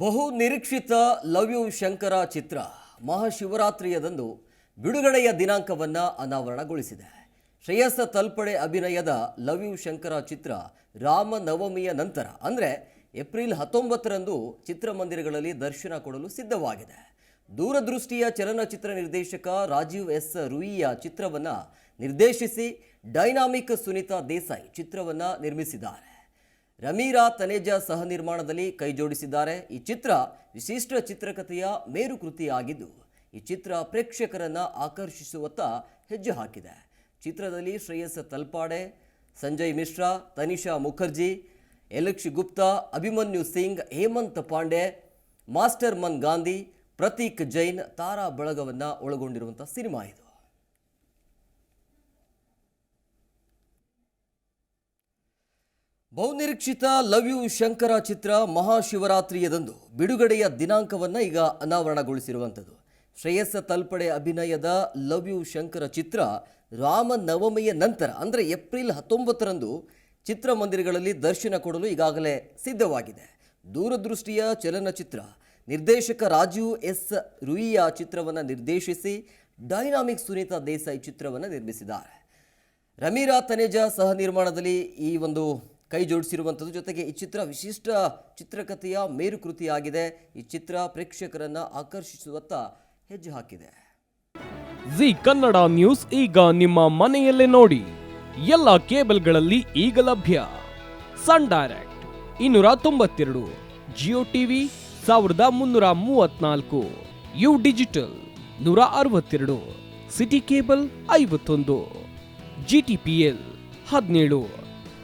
ಬಹು ನಿರೀಕ್ಷಿತ love you Shankara ಚಿತ್ರ ಮಹಾಶಿವರಾತ್ರಿಯದಂದು ಬಿಡುಗಡೆಯ ದಿನಾಂಕವನ್ನು ಅನಾವರಣಗೊಳಿಸಿದೆ. ಶ್ರೇಯಸ್ಸ ತಲ್ಪಡೆ ಅಭಿನಯದ ಲವ್ ಯು ಶಂಕರ ಚಿತ್ರ ರಾಮನವಮಿಯ ನಂತರ, ಅಂದರೆ ಏಪ್ರಿಲ್ ಹತ್ತೊಂಬತ್ತರಂದು ಚಿತ್ರಮಂದಿರಗಳಲ್ಲಿ ದರ್ಶನ ಕೊಡಲು ಸಿದ್ಧವಾಗಿದೆ. ದೂರದೃಷ್ಟಿಯ ಚಲನಚಿತ್ರ ನಿರ್ದೇಶಕ ರಾಜೀವ್ ಎಸ್ ರುಯಿಯ ಚಿತ್ರವನ್ನು ನಿರ್ದೇಶಿಸಿ ಡೈನಾಮಿಕ್ ಸುನೀತಾ ದೇಸಾಯಿ ಚಿತ್ರವನ್ನು ನಿರ್ಮಿಸಿದ್ದಾರೆ. ರಮೀರಾ ತನೇಜಾ ಸಹ ನಿರ್ಮಾಣದಲ್ಲಿ ಕೈಜೋಡಿಸಿದ್ದಾರೆ ಈ ಚಿತ್ರ ವಿಶಿಷ್ಟ ಚಿತ್ರಕಥೆಯ ಮೇರುಕೃತಿಯಾಗಿದ್ದು, ಈ ಚಿತ್ರ ಪ್ರೇಕ್ಷಕರನ್ನು ಆಕರ್ಷಿಸುವತ್ತ ಹೆಜ್ಜೆ ಹಾಕಿದೆ. ಚಿತ್ರದಲ್ಲಿ ಶ್ರೇಯಸ್ ತಲ್ಪಾಡೆ, ಸಂಜಯ್ ಮಿಶ್ರಾ, ತನಿಷಾ ಮುಖರ್ಜಿ, ಯಲಕ್ಷಿ ಗುಪ್ತಾ, ಅಭಿಮನ್ಯು ಸಿಂಗ್, ಹೇಮಂತ್ ಪಾಂಡೆ, ಮಾಸ್ಟರ್ ಮನ್ ಗಾಂಧಿ, ಪ್ರತೀಕ್ ಜೈನ್, ತಾರಾ ಬಳಗವನ್ನು ಒಳಗೊಂಡಿರುವಂಥ ಸಿನಿಮಾ ಇದು. ಬಹುನಿರೀಕ್ಷಿತ ಲವ್ ಯು ಶಂಕರ ಚಿತ್ರ ಮಹಾಶಿವರಾತ್ರಿಯದಂದು ಬಿಡುಗಡೆಯ ದಿನಾಂಕವನ್ನು ಈಗ ಅನಾವರಣಗೊಳಿಸಿರುವಂಥದ್ದು. ಶ್ರೇಯಸ್ಸ ತಲ್ಪಡೆ ಅಭಿನಯದ ಲವ್ ಯು ಶಂಕರ ಚಿತ್ರ ರಾಮನವಮಿಯ ನಂತರ, ಅಂದರೆ ಏಪ್ರಿಲ್ ಹತ್ತೊಂಬತ್ತರಂದು ಚಿತ್ರಮಂದಿರಗಳಲ್ಲಿ ದರ್ಶನ ಕೊಡಲು ಈಗಾಗಲೇ ಸಿದ್ಧವಾಗಿದೆ. ದೂರದೃಷ್ಟಿಯ ಚಲನಚಿತ್ರ ನಿರ್ದೇಶಕ ರಾಜೀವ್ ಎಸ್ ರುಯಿಯ ಚಿತ್ರವನ್ನು ನಿರ್ದೇಶಿಸಿ ಡೈನಾಮಿಕ್ ಸುನೀತಾ ದೇಸಾಯಿ ಚಿತ್ರವನ್ನು ನಿರ್ಮಿಸಿದ್ದಾರೆ. ರಮೀರಾ ತನೇಜಾ ಸಹ ನಿರ್ಮಾಣದಲ್ಲಿ ಈ ಒಂದು ಕೈ ಜೋಡಿಸಿರುವಂಥದ್ದು. ಜೊತೆಗೆ ಈ ಚಿತ್ರ ವಿಶಿಷ್ಟ ಚಿತ್ರಕಥೆಯ ಮೇರುಕೃತಿಯಾಗಿದೆ. ಈ ಚಿತ್ರ ಪ್ರೇಕ್ಷಕರನ್ನು ಆಕರ್ಷಿಸುವತ್ತ ಹೆಜ್ಜೆ ಹಾಕಿದೆ. ಜಿ ಕನ್ನಡ ನ್ಯೂಸ್ ಈಗ ನಿಮ್ಮ ಮನೆಯಲ್ಲೇ ನೋಡಿ. ಎಲ್ಲ ಕೇಬಲ್ಗಳಲ್ಲಿ ಈಗ ಲಭ್ಯ. ಸನ್ ಡೈರೆಕ್ಟ್ ಇನ್ನೂರ ತೊಂಬತ್ತೆರಡು, ಜಿಯೋ ಟಿವಿ ಸಾವಿರದ ಮುನ್ನೂರ ಮೂವತ್ನಾಲ್ಕು ಯು ಡಿಜಿಟಲ್ ನೂರ ಅರವತ್ತೆರಡು, ಸಿಟಿ ಕೇಬಲ್ ಐವತ್ತೊಂದು, ಜಿ ಟಿ ಪಿ ಎಲ್ ಹದಿನೇಳು.